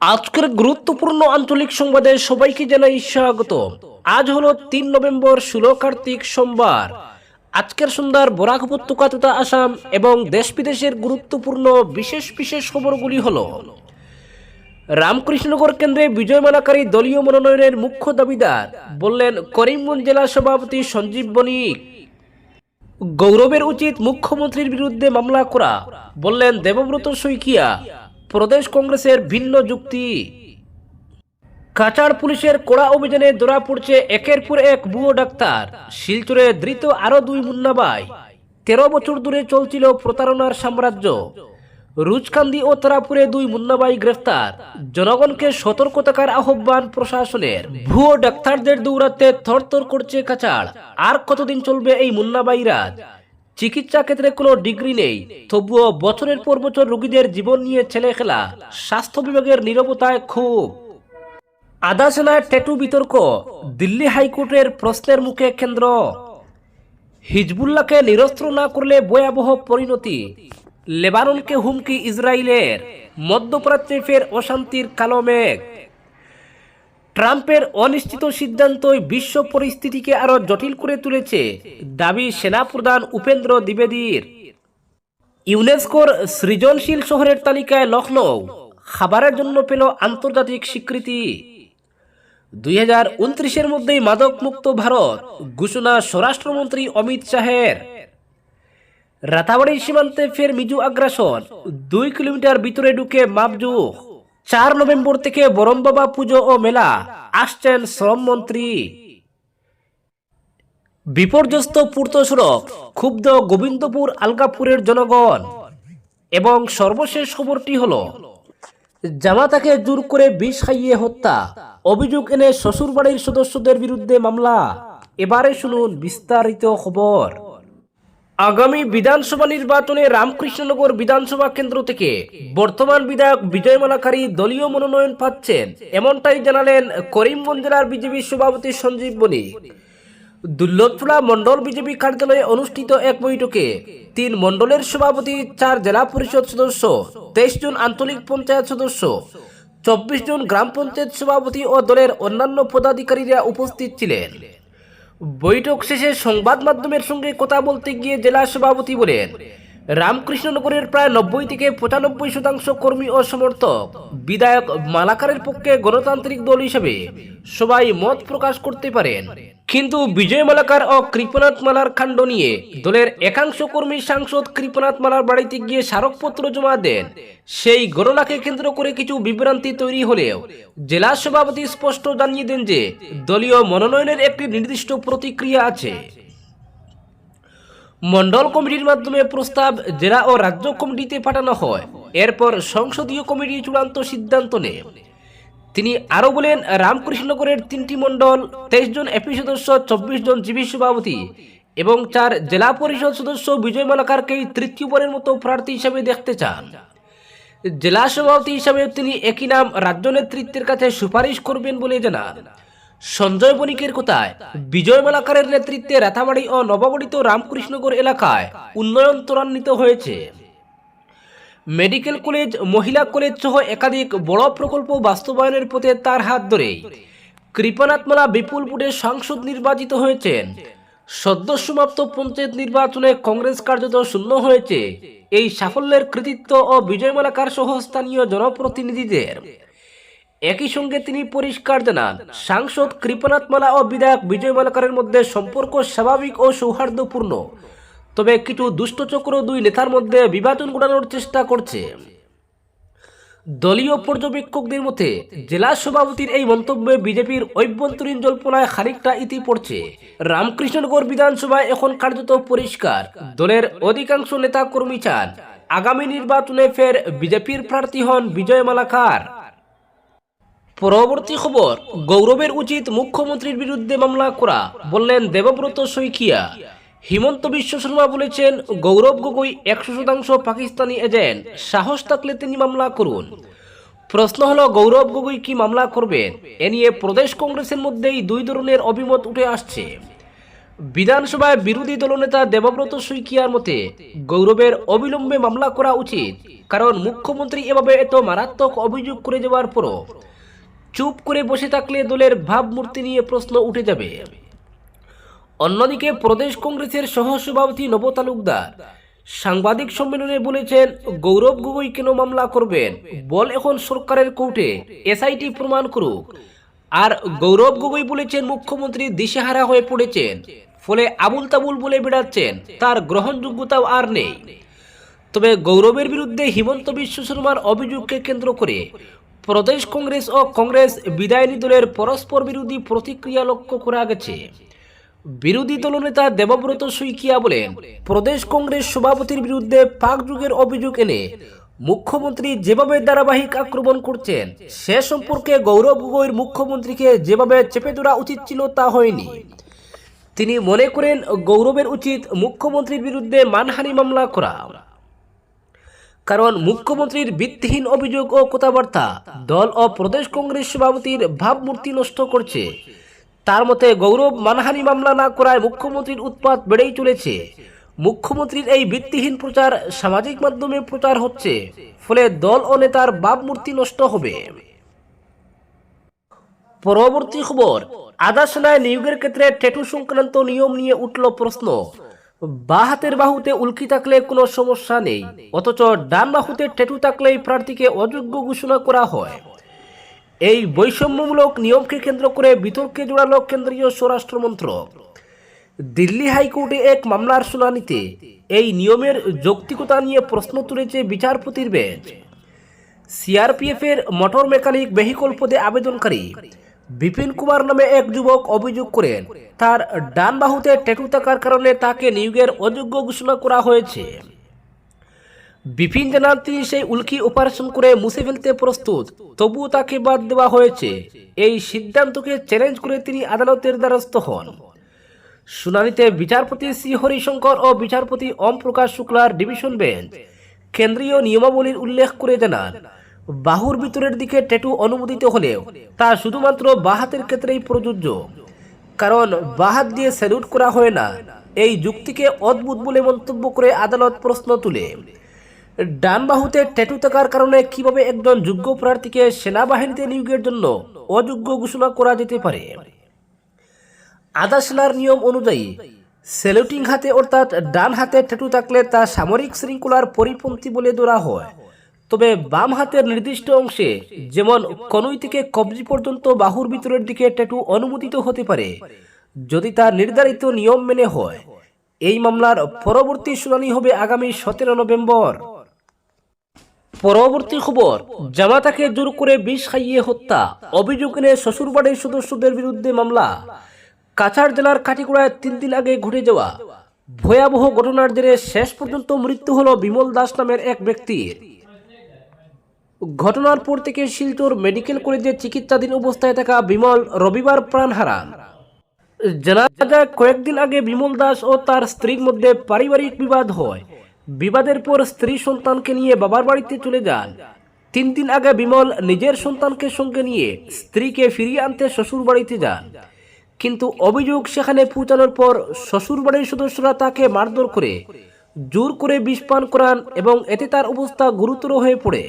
আজকের গুরুত্বপূর্ণ আঞ্চলিক সংবাদে সবাইকে জানাই স্বাগত। আজ হলো তিন নভেম্বর ষোলো কার্তিক সোমবার। আজকের সন্ধ্যার বরাক উপত্যকা তথা আসাম এবং দেশ বিদেশের গুরুত্বপূর্ণ বিশেষ বিশেষ খবরগুলি হল, রামকৃষ্ণনগর কেন্দ্রে বিজয় মালাকারী দলীয় মনোনয়নের মুখ্য দাবিদার বললেন করিমগঞ্জ জেলা সভাপতি সঞ্জীব বণিক। গৌরবের উচিত মুখ্যমন্ত্রীর বিরুদ্ধে মামলা করা, বললেন দেবব্রত শইকিয়া। প্রদেশ কংগ্রেসের ভিন্ন যুক্তি। কাচার পুলিশের কড়া অভিযানে ধরা পড়ছে একের পর এক বুয়ো ডাক্তার। শিলচরে ধৃত আরও দুই মুন্নাবাই। তেরো বছর ধরে চলছিল প্রতারণার সাম্রাজ্য। রুজকান্দি ও তারাপুরে দুই মুন্নাবাই গ্রেফতার। জনগণকে সতর্ক থাকার আহ্বান প্রশাসনের। ভুয়ো ডাক্তারদের দৌড়াতে থরথর করছে কাচাড় আর কতদিন চলবে এই মুন্নাবাই রাজ চিকিৎসা ক্ষেত্রে কোনো ডিগ্রি নেই। তবুও বছরের পর বছর রোগীদের জীবন নিয়ে ছেলে খেলা স্বাস্থ্য বিভাগের নিরবতায় খুব। আদা সেনায় ট্যাটু বিতর্ক, দিল্লি হাইকোর্টের প্রশ্নের মুখে কেন্দ্র। হিজবুল্লাহকে নিরস্ত্র না করলে ভয়াবহ পরিণতি। লেবাননকে হুমকি ইসরায়েলের। মধ্যপ্রাচ্যে ফের অশান্তির কালো মেঘ। ট্রাম্পের অনিশ্চিত সিদ্ধান্তই বিশ্ব পরিস্থিতিকে আরও জটিল করে তুলেছে, দাবি সেনাপ্রধান উপেন্দ্র দ্বিবেদীর। ইউনেস্কোর সৃজনশীল শহরের তালিকায় লখনৌ খাবারের জন্য পেল আন্তর্জাতিক স্বীকৃতি। দুই হাজার উনত্রিশের মধ্যেই মাদক মুক্ত ভারত, ঘোষণা স্বরাষ্ট্রমন্ত্রী অমিত শাহের। রাতাবাড়ির সীমান্তে ফের মিজু আগ্রাসন, দুই কিলোমিটার ভিতরে ঢুকে মাপজু চার নভেম্বর থেকে বরম বাবা পুজো ও মেলা। আসছেন শ্রমমন্ত্রী বিপর্যস্ত পূর্ত সড়ক, ক্ষুব্ধ গোবিন্দপুর আলগাপুরের জনগণ। এবং সর্বশেষ খবরটি হলো, জামাতাকে জোর করে বিষ খাইয়ে হত্যা। অভিযোগ এনে শ্বশুরবাড়ির সদস্যদের বিরুদ্ধে মামলা। এবারে শুনুন বিস্তারিত খবর। আগামী বিধানসভা নির্বাচনে রামকৃষ্ণনগর বিধানসভা কেন্দ্র থেকে বর্তমান বিধায়ক বিজয় মালাকারী দলীয় মনোনয়ন পাচ্ছেন, এমনটাই জানালেন করিমগঞ্জ জেলার বিজেপি সভাপতি সঞ্জীব বণিক। দুর্লভপুরা মন্ডল বিজেপি কার্যালয়ে অনুষ্ঠিত এক বৈঠকে তিন মন্ডলের সভাপতি, চার জেলা পরিষদ সদস্য, তেইশ জন আঞ্চলিক পঞ্চায়েত সদস্য, চব্বিশ জন গ্রাম পঞ্চায়েত সভাপতি ও দলের অন্যান্য পদাধিকারীরা উপস্থিত ছিলেন। বৈঠক শেষে সংবাদ মাধ্যমের সঙ্গে কথা বলতে গিয়ে জেলা সভাপতি বলেন রামকৃষ্ণনগরের প্রায় নব্বই থেকে পঁচানব্বই শতাংশ কর্মী ও সমর্থক। বিধায়ক মালাকারের পক্ষে গণতান্ত্রিক দল হিসেবে সবাই মত প্রকাশ করতে পারেন। কিন্তু বিজয় মালাকার ও কৃপনাথ মালার কাণ্ড নিয়ে দলের একাংশ কর্মী সাংসদ কৃপনাথ মালার বাড়িতে গিয়ে স্মারকপত্র জমা দেন। সেই গণনাকে কেন্দ্র করে কিছু বিভ্রান্তি তৈরি হলেও জেলা সভাপতি স্পষ্ট জানিয়ে দেন যে দলীয় মনোনয়নের একটি নির্দিষ্ট প্রতিক্রিয়া আছে। মন্ডল কমিটির মাধ্যমে প্রস্তাব জেলা ও রাজ্য কমিটিতে পাঠানো হয়। এরপর সংসদীয় কমিটি চূড়ান্ত সিদ্ধান্ত নেয়। তিনি আরও বলেন, রামকৃষ্ণনগরের তিনটি মণ্ডল, তেইশ জন এপি সদস্য, চব্বিশ জন জিবি সভাপতি এবং চার জেলা পরিষদ সদস্য বিজয় মালাকারকেই তৃতীয়বারের মতো প্রার্থী হিসাবে দেখতে চান। জেলা সভাপতি হিসাবে তিনি একই নাম রাজ্য নেতৃত্বের কাছে সুপারিশ করবেন বলে জানান। সঞ্জয় বণিকের কথায় বিজয় মালাকারের নেতৃত্বে রাথাবাড়ি ও নবগঠিত রামকৃষ্ণনগর এলাকায় উন্নয়ন ত্বরান্বিত হয়েছে। মেডিকেল কলেজ, মহিলা কলেজ সহ একাধিক বড় প্রকল্প বাস্তবায়নের পথে তার হাত ধরেই বিপুল বিপুলপুরে সাংসদ নির্বাচিত হয়েছেন। সদ্য সমাপ্ত পঞ্চায়েত নির্বাচনে কংগ্রেস কার্যত শূন্য হয়েছে। এই সাফল্যের কৃতিত্ব ও বিজয়মালাকার সহ স্থানীয় জনপ্রতিনিধিদের। একই সঙ্গে তিনি পরিষ্কার জানান, সাংসদ কৃপনাথ মালা ও বিধায়ক বিজয় মালাকারের মধ্যে সম্পর্ক স্বাভাবিক ও সৌহার্দ্যপূর্ণ। তবে কিছু দুষ্টচক্র দুই নেতার মধ্যে বিভাজন ঘটানোর চেষ্টা করছে। দলীয় পর্যবেক্ষকদের মতে, জেলা সভাপতির এই মন্তব্যে বিজেপির অভ্যন্তরীণ জল্পনায় খানিকটা ইতি পড়ছে। রামকৃষ্ণনগর বিধানসভায় এখন কার্যত পরিষ্কার। দলের অধিকাংশ নেতা কর্মী চান, আগামী নির্বাচনে ফের বিজেপির প্রার্থী হন বিজয় মালাকার। পরবর্তী খবর, গৌরবের উচিত মুখ্যমন্ত্রীর বিরুদ্ধে মামলা করা, বললেন দেবব্রত শইকিয়া। হিমন্ত বিশ্ব শর্মা বলেছেন, গৌরব গগৈ একশো শতাংশ পাকিস্তানি এজেন্ট, সাহস থাকলে তিনি মামলা করুন। প্রশ্ন হলো, গৌরব গগৈ কি মামলা করবেন? এ নিয়ে প্রদেশ কংগ্রেসের মধ্যেই দুই ধরনের অভিমত উঠে আসছে। বিধানসভায় বিরোধী দলনেতা দেবব্রত শইকিয়ার মতে, গৌরবের অবিলম্বে মামলা করা উচিত, কারণ মুখ্যমন্ত্রী এভাবে এত মারাত্মক অভিযোগ করে যাওয়ার পরও চুপ করে বসে থাকলে দলের ভাবমূর্তি নিয়ে প্রশ্ন উঠে যাবে। অন্যদিকে প্রদেশ কংগ্রেসের সহসভাপতি নব তালুকদার সাংবাদিক সম্মেলনে বলেছেন, গৌরব গগৈ কেন মামলা করবেন? বল এখন সরকারের কোর্টে, এসআইটি প্রমাণ করুক। আর গৌরব গগৈ বলেছেন, মুখ্যমন্ত্রী দিশেহারা হয়ে পড়েছেন, ফলে আবুল তাবুল বলে বেড়াচ্ছেন, তার গ্রহণযোগ্যতাও আর নেই। তবে গৌরবের বিরুদ্ধে হিমন্ত বিশ্ব শর্মার অভিযোগকে কেন্দ্র করে প্রদেশ কংগ্রেস ও কংগ্রেস বিদায়নী দলের পরস্পর বিরোধী প্রতিক্রিয়া লক্ষ্য করা গেছে। বিরোধী দলনেতা দেবব্রত শইকিয়া বলেন, প্রদেশ কংগ্রেস সভাপতির বিরুদ্ধে পাক যুগের অভিযোগ এনে মুখ্যমন্ত্রী যেভাবে ধারাবাহিক আক্রমণ করছেন, সে সম্পর্কে গৌরব গগৈর মুখ্যমন্ত্রীকে যেভাবে চেপে ধরা উচিত ছিল তা হয়নি। তিনি মনে করেন, গৌরবের উচিত মুখ্যমন্ত্রীর বিরুদ্ধে মানহানি মামলা করা। কারণ মুখ্যমন্ত্রীর ভিত্তিহীন অভিযোগ ও কথাবার্তা দল ও প্রদেশ কংগ্রেস সভাপতির ভাবমূর্তি নষ্ট করছে। তার মতে গৌরব মানহানি মামলা না করায় মুখ্যমন্ত্রীর উৎপাত বেড়েই চলেছে। মুখ্যমন্ত্রীর এই ভিত্তিহীন প্রচার সামাজিক মাধ্যমে প্রচার হচ্ছে, ফলে দল ও নেতার ভাবমূর্তি নষ্ট হবে। পরবর্তী খবর আদা সেনায় নিয়োগের ক্ষেত্রে ট্যাটু সংক্রান্ত নিয়ম নিয়ে উঠল প্রশ্ন। বা হাতের বাহুতে উল্কি থাকলে কোনো সমস্যা নেই। অথচ ডান বাহুতে ট্যাটু থাকলেই প্রার্থীকে অযোগ্য ঘোষণা করা হয়। এই বৈষম্যমূলক নিয়মকে কেন্দ্র করে বিতর্কে জোড়ালো কেন্দ্রীয় স্বরাষ্ট্র মন্ত্রক দিল্লি হাইকোর্টে এক মামলার শুনানিতে এই নিয়মের যৌক্তিকতা নিয়ে প্রশ্ন তুলেছে বিচারপতির বেঞ্চ। সিআরপিএফ এর মোটর মেকানিক ভেহিকল পদে আবেদনকারী বিপিন কুমার নামে এক যুবক অভিযোগ করেন, তার ডান বাহুতে ট্যাটু থাকার কারণে তাকে নিয়োগের অযোগ্য ঘোষণা করা হয়েছে। বিপিন জানান, তিনি সেই উল্কি অপারেশন করে মুছে ফেলতে প্রস্তুত, তবুও তাকে বাদ দেওয়া হয়েছে। এই সিদ্ধান্তকে চ্যালেঞ্জ করে তিনি আদালতের দ্বারস্থ হন। শুনানিতে বিচারপতি শ্রী হরিশঙ্কর ও বিচারপতি ওম প্রকাশ শুক্লার ডিভিশন বেঞ্চ, কেন্দ্রীয় নিয়মাবলীর উল্লেখ করে জানান বাহুর ভিতরের দিকে ট্যাটু অনুমোদিত হলেও তা শুধুমাত্র বাহাতের ক্ষেত্রেই প্রযোজ্য। কারণ বাহাত দিয়ে স্যালুট করা হয় না, এই যুক্তিকে অদ্ভুত বলে মন্তব্য করে আদালত প্রশ্ন তুলে। ডান বাহুতে ট্যাটু থাকার কারণে কীভাবে একজন যোগ্য প্রার্থীকে সেনাবাহিনীতে নিয়োগের জন্য অযোগ্য ঘোষণা করা যেতে পারে? আদা সেনার নিয়ম অনুযায়ী সেলুটিং হাতে অর্থাৎ ডান হাতে ট্যাটু থাকলে তা সামরিক শৃঙ্খলার পরিপন্থী বলে ধরা হয়। তবে বাম হাতের নির্দিষ্ট অংশে যেমন কনুই থেকে কবজি পর্যন্ত বাহুর ভিতরের দিকে ট্যাটু অনুমোদিত হতে পারে, যদি তা নির্ধারিত নিয়ম মেনে হয়, এই মামলার পরবর্তী শুনানি হবে আগামী সতেরো নভেম্বর। পরবর্তী খবর, জামাতাকে জোর করে বিষ খাইয়ে হত্যা, অভিযোগ এনে শ্বশুরবাড়ির সদস্যদের বিরুদ্ধে মামলা। কাছাড় জেলার কাটিকুড়ায় তিন দিন আগে ঘটে যাওয়া ভয়াবহ ঘটনার জেরে শেষ পর্যন্ত মৃত্যু হল বিমল দাস নামের এক ব্যক্তির। ঘটনার পর থেকে শিলচর মেডিকেল কলেজে চিকিৎসাধীন অবস্থায় থাকা বিমল রবিবার প্রাণ হারান। জানা যায়, কয়েকদিন আগে বিমল দাস ও তার স্ত্রীর মধ্যে পারিবারিক বিবাদ হয়। বিবাদের পর স্ত্রী সন্তানকে নিয়ে বাবার বাড়িতে চলে যান। তিন দিন আগে বিমল নিজের সন্তানকে সঙ্গে নিয়ে স্ত্রীকে ফিরিয়ে আনতে শ্বশুর বাড়িতে যান। কিন্তু অভিযোগ সেখানে পৌঁছানোর পর শ্বশুর বাড়ির সদস্যরা তাকে মারধর করে, জোর করে বিষ পান করান এবং এতে তার অবস্থা গুরুতর হয়ে পড়ে।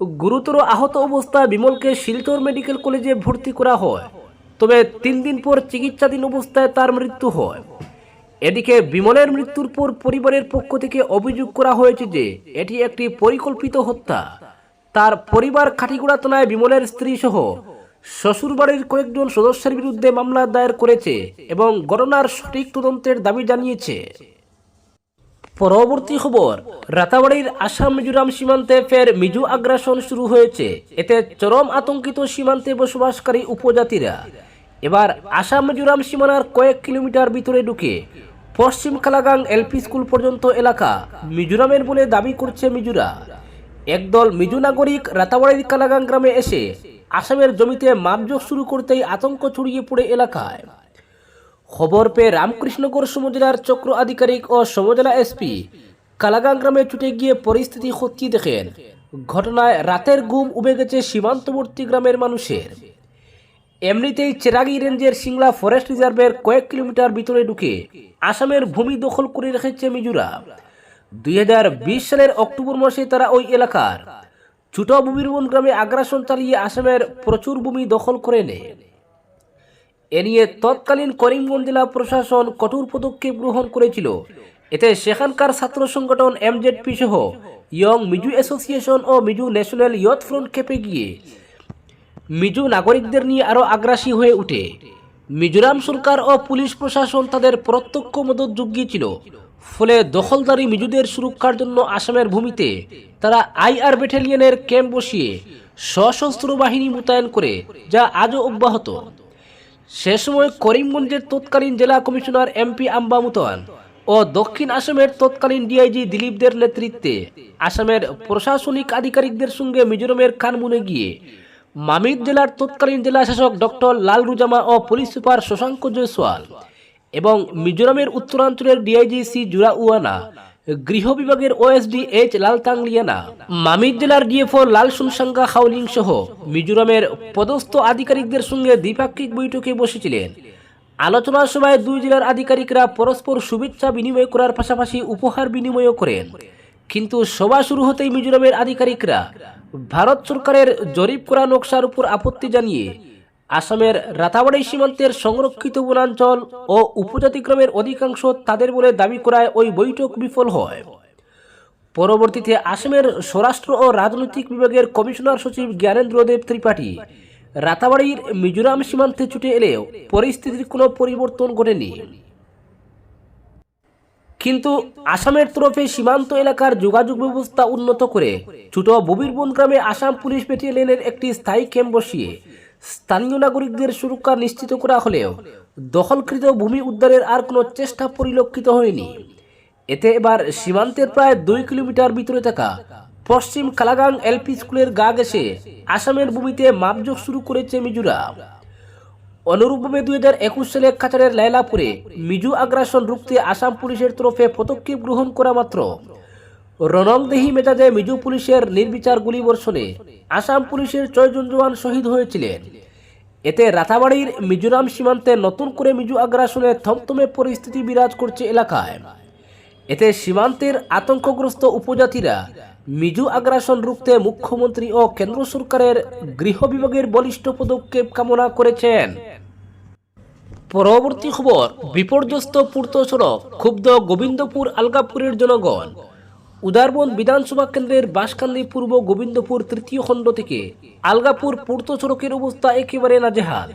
গুরুতর আহত অবস্থায় বিমলকে শিলচর মেডিকেল কলেজে ভর্তি করা হয়। তবে তিন দিন পর চিকিৎসাধীন অবস্থায় তার মৃত্যু হয়। এদিকে বিমলের মৃত্যুর পর পরিবারের পক্ষ থেকে অভিযোগ করা হয়েছে যে, এটি একটি পরিকল্পিত হত্যা। তার পরিবার খাটিগুড়া থানায় বিমলের স্ত্রী সহ শ্বশুরবাড়ির কয়েকজন সদস্যের বিরুদ্ধে মামলা দায়ের করেছে এবং ঘটনার সঠিক তদন্তের দাবি জানিয়েছে। পরবর্তী খবর, রাতাবাড়ির আসাম মিজোরাম সীমান্তে ফের মিজু আগ্রাসন শুরু হয়েছে। এতে চরম আতঙ্কিত সীমান্তে বসবাসকারী উপজাতিরা। এবার আসাম মিজোরাম সীমানার কয়েক কিলোমিটার ভিতরে ঢুকে পশ্চিম কালাগাং এলপি স্কুল পর্যন্ত এলাকা মিজোরামের বলে দাবি করছে মিজোরা। একদল মিজো নাগরিক রাতাবাড়ির কালাগাং গ্রামে এসে আসামের জমিতে মাপজোক শুরু করতেই আতঙ্ক ছড়িয়ে পড়ে এলাকায়। খবর পেয়ে রামকৃষ্ণগড় সমজেলার চক্র আধিকারিক ও সমজেলা এসপি কালাগাং গ্রামে ছুটে গিয়ে পরিস্থিতি খতিয়ে দেখেন। ঘটনায় রাতের ঘুম উবে গেছে সীমান্তবর্তী গ্রামের মানুষের। এমনিতেই চেরাগি রেঞ্জের সিংলা ফরেস্ট রিজার্ভের কয়েক কিলোমিটার ভিতরে ঢুকে আসামের ভূমি দখল করে রেখেছে মিজোরাম। দুই সালের অক্টোবর মাসে তারা ওই এলাকার ছোট বুবিরবন গ্রামে আগ্রাসন চালিয়ে আসামের প্রচুর ভূমি দখল করে নেয়। এ নিয়ে তৎকালীন করিমগঞ্জ জেলা প্রশাসন কঠোর পদক্ষেপ গ্রহণ করেছিল। এতে সেখানকার ছাত্র সংগঠন এমজেডপি সহ ইয়ং মিজু অ্যাসোসিয়েশন ও মিজু ন্যাশনাল ইয়থ ফ্রন্ট খেপে গিয়ে মিজো নাগরিকদের নিয়ে আরও আগ্রাসী হয়ে ওঠে মিজোরাম সরকার ও পুলিশ প্রশাসন তাদের প্রত্যক্ষ মদত জুগিয়েছিল। ফলে দখলদারি মিজুদের সুরক্ষার জন্য আসামের ভূমিতে তারা আইআর ব্যাটালিয়নের ক্যাম্প বসিয়ে সশস্ত্র বাহিনী মোতায়েন করে, যা আজও অব্যাহত। সে সময় করিমগঞ্জের তৎকালীন জেলা কমিশনার এমপি আম্বা ও দক্ষিণ আসামের তৎকালীন ডিআইজি দিলীপদের নেতৃত্বে আসামের প্রশাসনিক আধিকারিকদের সঙ্গে মিজোরামের কানমুনে গিয়ে মামিদ জেলার তৎকালীন জেলা শাসক ডক্টর লাল রুজামা ও পুলিশ সুপার শশাঙ্ক জয়সওয়াল এবং মিজোরামের উত্তরাঞ্চলের ডিআইজি সি জুরা উয়ানা গৃহ বিভাগের ওএসডি এইচ লাল তাংলিয়ানা মামিদ জেলার ডিএফও লাল সুনসাঙ্গা খাউলিং সহ মিজোরামের পদস্থ আধিকারিকদের সঙ্গে দ্বিপাক্ষিক বৈঠকে বসেছিলেন। আলোচনা সভায় দুই জেলার আধিকারিকরা পরস্পর শুভেচ্ছা বিনিময় করার পাশাপাশি উপহার বিনিময়ও করেন। কিন্তু সভা শুরু হতেই মিজোরামের আধিকারিকরা, ভারত সরকারের জরিপ করা নকশার উপর আপত্তি জানিয়ে আসামের রাতাবাড়ি সীমান্তের সংরক্ষিত বনাঞ্চল ও উপজাতিক্রমের অধিকাংশ তাদের বলে দাবি করায় ওই বৈঠক বিফল হয়। পরবর্তীতে আসামের স্বরাষ্ট্র ও রাজনৈতিক বিভাগের কমিশনার সচিব জ্ঞানেন্দ্র দেব ত্রিপাঠী রাতাবাড়ির মিজোরাম সীমান্তে ছুটে এলেও পরিস্থিতির কোনো পরিবর্তন ঘটেনি। কিন্তু আসামের তরফে সীমান্ত এলাকার যোগাযোগ ব্যবস্থা উন্নত করে ছোট ববিরবন গ্রামে আসাম পুলিশ ব্যাটালিয়নের একটি স্থায়ী ক্যাম্প বসিয়ে স্থানীয় নাগরিকদের সুরক্ষা নিশ্চিত করা হলেও দখলকৃত ভূমি উদ্ধারের আর কোনো চেষ্টা পরিলক্ষিত হয়নি। এতে এবার সীমান্তের প্রায় দুই কিলোমিটার ভিতরে থাকা পশ্চিম কালাগাং এলপি স্কুলের গা গেছে আসামের ভূমিতে মাপযোগ শুরু করেছে মিজোরাম। অনুরূপভাবে দুই হাজার একুশ সালে কাছাড়ের লাইলাপুরে মিজু আগ্রাসন রুখতে আসাম পুলিশের তরফে পদক্ষেপ গ্রহণ করা মাত্র রণংদেহী মেজাজে মিজু পুলিশের নির্বিচার গুলিবর্ষণে আসাম পুলিশের ছয়জন জওয়ান শহীদ হয়েছিলেন। এতে রাতাবাড়ির মিজোরাম সীমান্তে নতুন করে মিজু আগ্রাসনে থমথমে পরিস্থিতি বিরাজ করছে এলাকায়। এতে সীমান্তের আতঙ্কগ্রস্ত উপজাতিরা মিজু আগ্রাসন রুখতে মুখ্যমন্ত্রী ও কেন্দ্র সরকারের গৃহ বিভাগের বলিষ্ঠ পদক্ষেপ কামনা করেছেন। পরবর্তী খবর, বিপর্যস্ত পূর্ত সড়ক, ক্ষুব্ধ গোবিন্দপুর আলগাপুরের জনগণ। উদারবন বিধানসভা কেন্দ্রের বাঁশকান্দি পূর্ব গোবিন্দপুর তৃতীয় খণ্ড থেকে আলগাপুর পূর্ত সড়কের অবস্থা একেবারে নাজেহাল।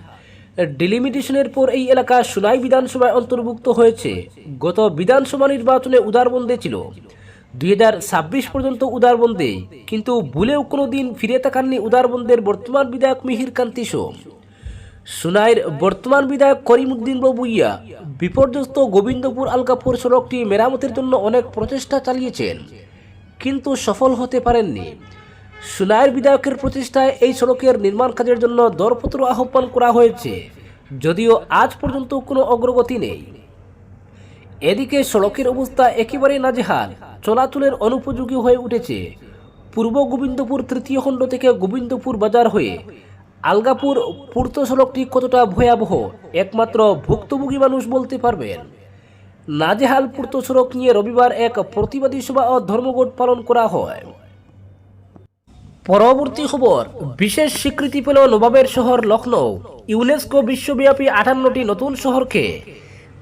ডিলিমিটেশনের পর এই এলাকা সুনাই বিধানসভায় অন্তর্ভুক্ত হয়েছে। গত বিধানসভা নির্বাচনে উদারবন্দে ছিল। দুই হাজার ছাব্বিশ পর্যন্ত উদারবন্দে কিন্তু ভুলেও কোনো দিন ফিরে তাকাননি উদারবন্দের বর্তমান বিধায়ক মিহির কান্তি সোম। সুনাইয়ের বর্তমান বিধায়ক করিমউদ্দিন বাবুইয়া বিপর্যস্ত গোবিন্দপুর আলকাপুর সড়কটি মেরামতের জন্য অনেক প্রচেষ্টা চালিয়েছেন, কিন্তু সফল হতে পারেননি। সুনাইয়ের বিধায়কের প্রচেষ্টায় এই সড়কের নির্মাণ কাজের জন্য দরপত্র আহ্বান করা হয়েছে, যদিও আজ পর্যন্ত কোনো অগ্রগতি নেই। এদিকে সড়কের অবস্থা একেবারে নাজেহাল, চলাচলের অনুপযোগী হয়ে উঠেছে। পূর্ব গোবিন্দপুর তৃতীয় খণ্ড থেকে গোবিন্দপুর বাজার হয়ে আলগাপুর পূর্ত সড়কটি কতটা ভয়াবহ? একমাত্র ভুক্তভোগী মানুষ বলতে পারবেন। নাজেহাল পূর্ত সড়ক নিয়ে রবিবার এক প্রতিবাদী সভা ও ধর্মঘট পালন করা হয়। পরবর্তী খবর, বিশেষ স্বীকৃতি পেল নবাবের শহর লখনৌ ইউনেস্কো বিশ্বব্যাপী আটান্নটি নতুন শহরকে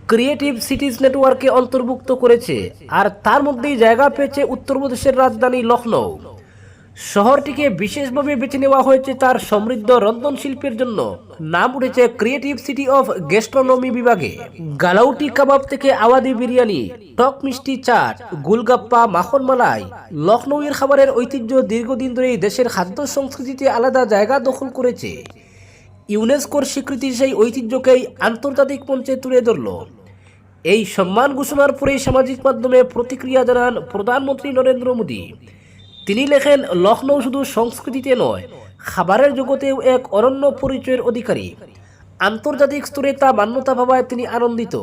ক্রিয়েটিভ সিটিজ নেটওয়ার্কে অন্তর্ভুক্ত করেছে, আর তার মধ্যেই জায়গা পেয়েছে উত্তরপ্রদেশের রাজধানী লখনৌ শহরটিকে বিশেষভাবে বেছে নেওয়া হয়েছে তার সমৃদ্ধ রন্ধন শিল্পের জন্য। নাম উঠেছে ক্রিয়েটিভ সিটি অফ গেস্ট্রোনমি বিভাগে। গালাউটি কাবাব থেকে আওয়াদি বিরিয়ানি, টক মিষ্টি চাট, গুলগাপ্পা মাখন মালাই লখনৌয়ের খাবারের ঐতিহ্য দীর্ঘদিন ধরেই দেশের খাদ্য সংস্কৃতিতে আলাদা জায়গা দখল করেছে। ইউনেস্কোর স্বীকৃতি সেই ঐতিহ্যকেই আন্তর্জাতিক মঞ্চে তুলে ধরল। এই সম্মান ঘোষণার পরেই সামাজিক মাধ্যমে প্রতিক্রিয়া জানান প্রধানমন্ত্রী নরেন্দ্র মোদী। তিনি লেখেন লখনৌ শুধু সংস্কৃতিতে নয়, খাবারের জগতেও এক অনন্য পরিচয়ের অধিকারী। আন্তর্জাতিক স্তরে তা মান্যতা পাওয়ায় তিনি আনন্দিত।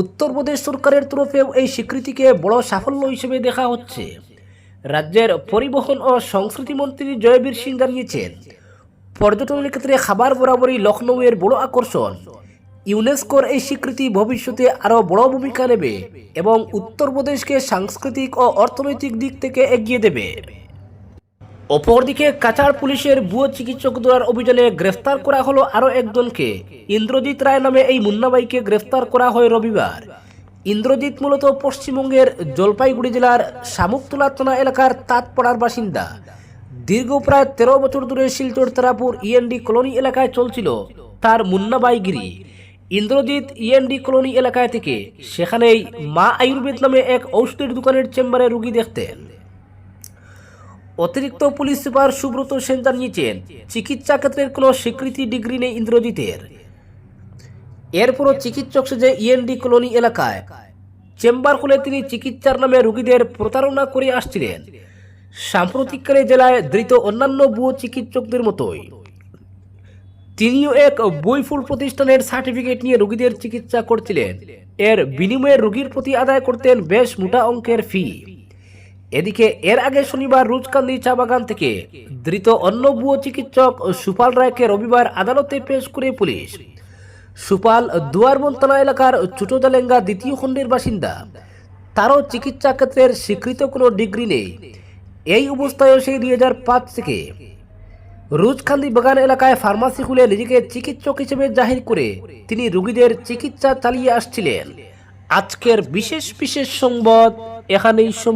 উত্তরপ্রদেশ সরকারের তরফেও এই স্বীকৃতিকে বড় সাফল্য হিসেবে দেখা হচ্ছে। রাজ্যের পরিবহন ও সংস্কৃতি মন্ত্রী জয়বীর সিং জানিয়েছেন, পর্যটনের ক্ষেত্রে খাবার বরাবরই লখনৌয়ের বড় আকর্ষণ। ইউনেস্কোর এই স্বীকৃতি ভবিষ্যতে আরও বড় ভূমিকা নেবে এবং উত্তরপ্রদেশকে সাংস্কৃতিক ও অর্থনৈতিক দিক থেকে এগিয়ে দেবে। অপরদিকে কাছাড় পুলিশের ভুয়ো চিকিৎসক ধরার অভিযানে গ্রেফতার করা হলো আরও একজনকে। ইন্দ্রজিৎ রায় নামে এই মুন্নাবাইকে গ্রেফতার করা হয় রবিবার। ইন্দ্রজিৎ মূলত পশ্চিমবঙ্গের জলপাইগুড়ি জেলার শামুকতলা থানা এলাকার তাঁতপাড়ার বাসিন্দা। দীর্ঘ প্রায় তেরো বছর ধরে শিলচর তারাপুর ইএনডি কলোনি এলাকায় চলছিল তার মুন্নাবাইগিরি। ইন্দ্রজিৎ ইএনডি কলোনি এলাকায় থেকে সেখানেই মা আয়ুর্বেদ নামে এক ঔষধের দোকানের চেম্বারে রুগী দেখতেন। অতিরিক্ত পুলিশ সুপার সুব্রত সেন জানিয়েছেন, চিকিৎসা ক্ষেত্রের কোনো স্বীকৃতি ডিগ্রি নেই ইন্দ্রজিতের। এরপরও চিকিৎসক সেজে ইএনডি কলোনি এলাকায় চেম্বার খুলে তিনি চিকিৎসার নামে রোগীদের প্রতারণা করে আসছিলেন। সাম্প্রতিককালে জেলায় ধৃত অন্যান্য ভুয়ো চিকিৎসকদের মতোই। তিনিও এক বইফুল প্রতিষ্ঠানের সার্টিফিকেট নিয়ে রোগীদের চিকিৎসা করছিলেন। এর বিনিময়ে রোগীর প্রতি আদায় করতেন বেশ মোটা অঙ্কের ফি। এদিকে এর আগে শনিবার রুজকান্দি চা বাগান থেকে ধৃত অন্য ভুয়ো চিকিৎসক সুপাল রায়কে রবিবার আদালতে পেশ করে পুলিশ। সুপাল দুয়ারবন থানা এলাকার চুটোজালেঙ্গা দ্বিতীয় খণ্ডের বাসিন্দা। তারও চিকিৎসা ক্ষেত্রের স্বীকৃত কোনো ডিগ্রি নেই। এই অবস্থায় সেই দুই হাজার পাঁচ থেকে রুজখান্দি বাগান এলাকায় ফার্মাসি খুলে নিজেকে চিকিৎসক হিসেবে জাহির করে তিনি রোগীদের চিকিৎসা চালিয়ে আসছিলেন। আজকের বিশেষ বিশেষ সংবাদ এখানেই সম